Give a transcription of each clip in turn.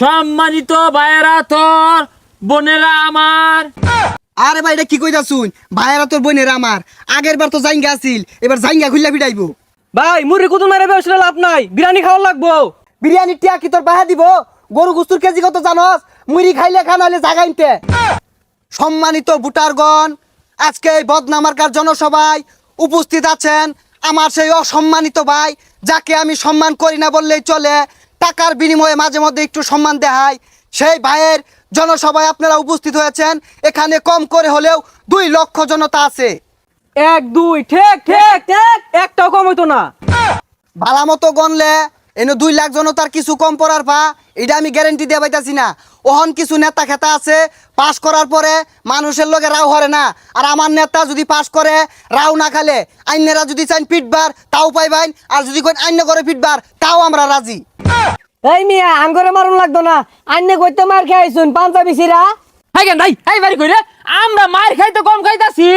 সম্মানিত ভাইয়েরা তোর বোনেরা আমার। আরে ভাই এটা কি কইতা শুন ভাইয়েরা তোর বোনের আমার। আগের বার তো জাইঙ্গা আছিল এবার জাইঙ্গা খুললা ফিটাইবো ভাই মুড়ি কুতুন মারে ব্যবসা লাভ নাই বিরিয়ানি খাওয়া লাগবো। বিরিয়ানি টিয়া কি তোর বাহা দিব? গরু গুস্তুর কেজি কত জানস? মুড়ি খাইলে খানা হলে জাগাইতে সম্মানিত ভোটারগণ আজকে এই বদনামার্কার জনসভায় উপস্থিত আছেন আমার সেই অসম্মানিত ভাই যাকে আমি সম্মান করি না বললেই চলে। টাকার বিনিময়ে মাঝে মধ্যে একটু সম্মান দেখায়। সেই ভাইয়ের জনসভায় আপনারা উপস্থিত হয়েছেন। এখানে কম করে হলেও দুই লক্ষ জনতা আছে। এক দুই ঠিক ঠিক ঠিক একটাও কম হইতো না। ভালা মতো গনলে এনে দুই লাখ জনতার কিছু কম পড়ার পা এটা আমি গ্যারেন্টি দিয়ে পাইতাছি না। ওহন কিছু নেতা খেতা আছে পাস করার পরে মানুষের লোকে রাও হরে না। আর আমার নেতা যদি পাস করে রাও না খালে আইনেরা যদি চাইন পিটবার তাও পাইবাইন। আর যদি কোন আইন করে পিটবার তাও আমরা রাজি। এই মিয়া আঙ্গরে মারুন লাগতো না। আন্নে কইতে মার খাইছুন পাঞ্জাবি সিরা হাই কেন ভাই হাই বাড়ি কইরে। আমরা মার খাইতে কম খাইতাছি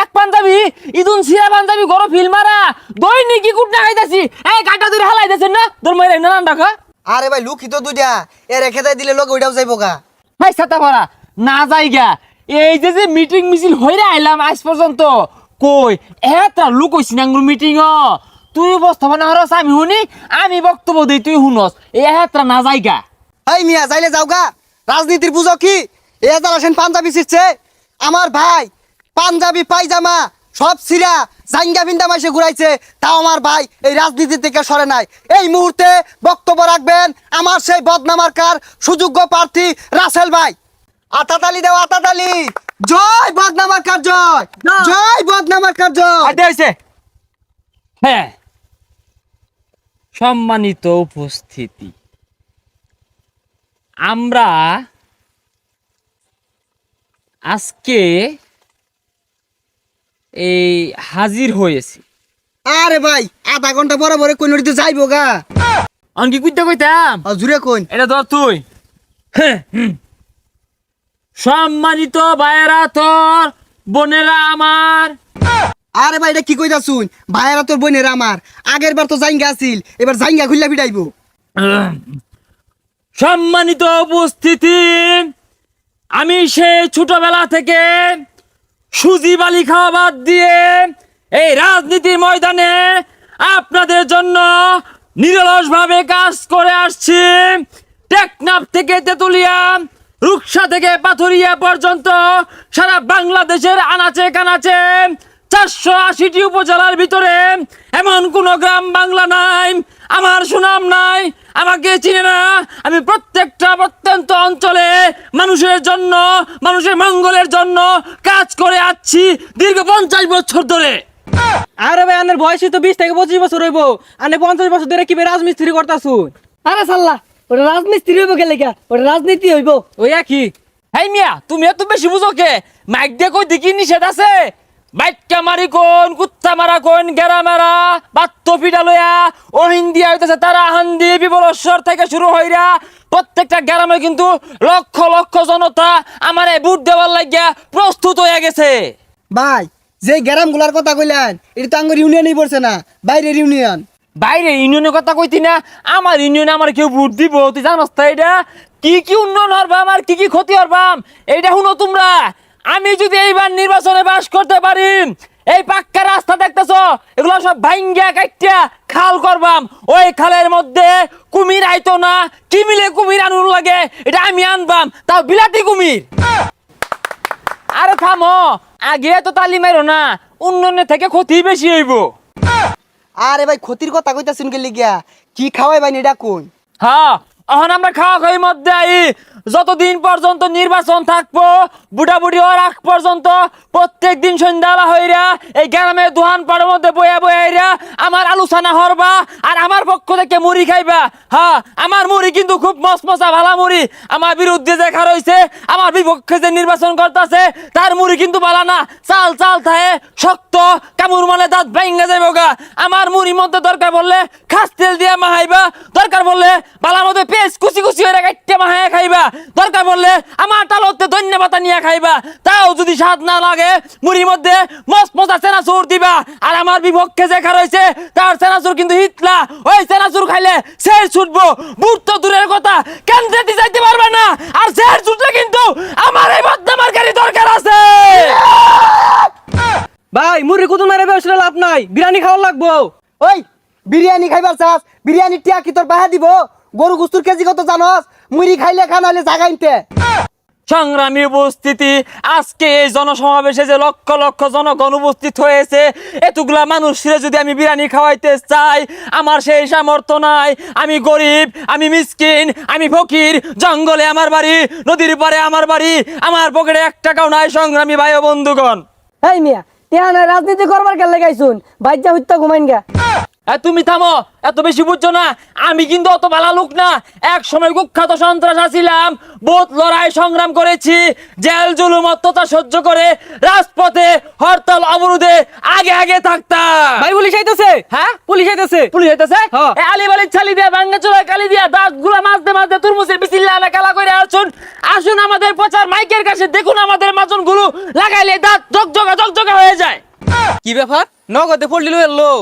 এক পাঞ্জাবি ইদুন সিরা পাঞ্জাবি গরো ফিল মারা। দৈনিক কি কুটনা খাইতাছি? এই কাটা ধরে হালাই দেছেন না? তোর মাইরে নানান ডাকা আরে ভাই লুকিত দুইটা। এ রেখে দেয় দিলে লোক ওইটাও যাইব গা। হাই ছাতা ভরা। না যাইগা এই যে যে মিটিং মিছিল হইরে আইলাম আজ পর্যন্ত। কই এটা লোক হইছি নাঙ্গুর মিটিং তুই উপস্থাপনা হরস আমি শুনি আমি বক্তব্য দিই তুই শুনস এই হেত্রা না যাইগা এই মিয়া যাইলে যাও গা রাজনীতির বুঝো কি? এ যারা সেন পাঞ্জাবি ছিটছে। আমার ভাই পাঞ্জাবি পায়জামা সব সিরা জাঙ্গা বিন্দা মাসে ঘুরাইছে তাও আমার ভাই এই রাজনীতি থেকে সরে নাই। এই মুহূর্তে বক্তব্য রাখবেন আমার সেই বদনামার কার সুযোগ্য প্রার্থী রাসেল ভাই। আতাতালি দেও আতাতালি। জয় বদনামার কার জয়। জয়। বদনামার কার জয়। আইতে হইছে হ্যাঁ। সম্মানিত উপস্থিতি। আমরা আজকে এই হাজির হয়েছি। আরে ভাই আধা ঘণ্টা পরে পরে কোন নদীতে যাইবো গা? অনকি কুইতে কইতাম? জুড়ে কোন? এটা ধর তুই। হ্যাঁ, সম্মানিত ভাইয়েরা তোর বোনেরা আমার আরে ভাই, এটা কি কইতা শুন ভাইয়েরা তোর বোনের আমার। আগের বার তো জাইঙ্গা আছিল, এবার জাইঙ্গা খুললা ফিটাইবো সম্মানিত উপস্থিতি, আমি সে ছোটবেলা থেকে সুজি বালি খাওয়া বাদ দিয়ে এই রাজনীতির ময়দানে আপনাদের জন্য নিরলসভাবে কাজ করে আসছি। টেকনাফ থেকে তেতুলিয়া রুকসা থেকে পাথরিয়া পর্যন্ত সারা বাংলাদেশের আনাচে কানাচে চারশো আশিটি উপজেলার ভিতরে এমন কোন গ্রাম বাংলা নাই আমার সুনাম নাই আমাকে চিনে না। আমি প্রত্যেকটা প্রত্যন্ত অঞ্চলে মানুষের জন্য মানুষের মঙ্গলের জন্য কাজ করে আসছি দীর্ঘ পঞ্চাশ বছর ধরে। আরে ভাই আনের বয়সই তো বিশ থেকে পঁচিশ বছর হইব। আনে পঞ্চাশ বছর ধরে কি রাজমিস্ত্রি করতাছুন? আরে সাল্লাহ ওটা রাজমিস্ত্রি হইব গেলে কা ওটা রাজনীতি হইব। ওই কি হেই মিয়া তুমি এত বেশি বুঝো কে? মাইক দিয়ে কই দেখি নিষেধ আছে? বাইটকা মারি কোন কুত্তা মারা কোন গেরা মারা পিটা লইয়া ও হিন্দি হইতেছে তারা হান্দি বিবলস্বর থেকে শুরু হইরা প্রত্যেকটা গ্রামে কিন্তু লক্ষ লক্ষ জনতা আমারে বুট দেওয়ার লাগিয়া প্রস্তুত হয়ে গেছে। ভাই যে গ্যারামগুলার কথা কইলেন এটা তো আঙ্গুর ইউনিয়নই পড়ছে না বাইরের ইউনিয়ন। বাইরে ইউনিয়নের কথা কইতি না আমার ইউনিয়নে আমার কেউ ভোট দিব তুই জানোস তো এটা? কি কি উন্নয়ন হরবাম আর কি কি ক্ষতি হরবাম এইটা শুনো তোমরা। আমি যদি এইবার নির্বাচনে বাস করতে পারি এই পাক্কা রাস্তা দেখতেছ? এগুলো সব ভাঙ্গা কাটিয়া খাল করবাম। ওই খালের মধ্যে কুমির আইতো না কি মিলে কুমির আনুন লাগে? এটা আমি আনবাম তাও বিলাতি কুমির। আরে থামো আগে তো তালি মারো না উন্নয়নের থেকে ক্ষতি বেশি হইব। আরে ভাই ক্ষতির কথা কইতাছেন গেলি গিয়া কি খাওয়াই ভাই এটা কোন হ্যাঁ এখন আমরা খাওয়া খাওয়ির মধ্যে আই, যতদিন পর্যন্ত নির্বাচন থাকব বুড়া বুড়ি হওয়ার আগ পর্যন্ত প্রত্যেক দিন সন্ধ্যাবেলা হইরা এই গ্রামে দোহান পাড়ের মধ্যে বয়া বয়া আমার আলোচনা হরবা আর আমার পক্ষ থেকে মুড়ি খাইবা। হ্যাঁ আমার মুড়ি কিন্তু খুব মসমসা ভালা মুড়ি। আমার বিরুদ্ধে দেখা রয়েছে আমার বিপক্ষে যে নির্বাচন করতেছে, তার মুড়ি কিন্তু বালা না। চাল চাল থায়ে শক্ত কামুর মানে দাঁত ভাঙ্গা যাইব আমার মুড়ি মধ্যে দরকার বললে খাস তেল দিয়া মাহাইবা দরকার বললে বালার মধ্যে পেঁয়াজ কুচি কুচি হয়ে কাটতে মাহাইয়া খাইবা। দরকার বললে আমার তালতে ধন্যবাদ নিয়ে খাইবা। তাও যদি স্বাদ না লাগে মুড়ির মধ্যে মস মজা চেনাচুর দিবা। আর আমার বিপক্ষে যে খা রয়েছে তার চেনাচুর কিন্তু হিতলা। ওই চেনাচুর খাইলে সের ছুটবো। বুট তো দূরের কথা কেন্দ্রে যাইতে পারবে না। আর সের ছুটলে কিন্তু আমার এই বদনামার গাড়ি দরকার আছে। ভাই মুড়ি কুতুল মেরে ব্যবসা লাভ নাই। বিরিয়ানি খাওয়া লাগবো। ওই বিরিয়ানি খাইবার চাস বিরিয়ানি টিয়া কি তোর বাহা দিব? গরু গুস্তুর কেজি কত জানস? মুড়ি খাইলে খা নাহলে জাগাইতে সংগ্রামী উপস্থিতি আজকে এই জনসমাবেশে যে লক্ষ লক্ষ জনগণ উপস্থিত হয়েছে এতগুলা মানুষের যদি আমি বিরিয়ানি খাওয়াইতে চাই আমার সেই সামর্থ্য নাই। আমি গরিব আমি মিসকিন আমি ফকির জঙ্গলে আমার বাড়ি নদীর পারে আমার বাড়ি আমার পকেটে এক টাকাও নাই সংগ্রামী ভাই ও বন্ধুগণ। এই মিয়া টিয়া রাজনীতি করবার গেলে গাইছুন? বাইজা হইতা ঘুমাইন গা। তুমি থামো। এত বেশি বুঝছ না? আমি কিন্তু অত ভালো লোক না। এক সময় কুখ্যাত সন্ত্রাস আছিলাম। বহুত লড়াই সংগ্রাম করেছি। জেল জুলুম অত্যতা সহ্য করে রাজপথে হরতাল অবরোধে আগে আগে থাকতাম। ভাই পুলিশ আইতেছে? হ্যাঁ? পুলিশ আইতেছে? পুলিশ হ্যাঁ। এ আলি বালির ছালি দিয়ে ভাঙ্গা চুলায় কালি দিয়া দাঁতগুলা মাঝতে মাঝতে তুরমুসের বিচিল্লা না কালা করে আসুন। আসুন আমাদের প্রচার মাইকের কাছে। দেখুন আমাদের মাজনগুলো লাগাইলে দাঁত জগজগা জগজগা হয়ে যায়। কি ব্যাপার? নগদে পড়লি এলো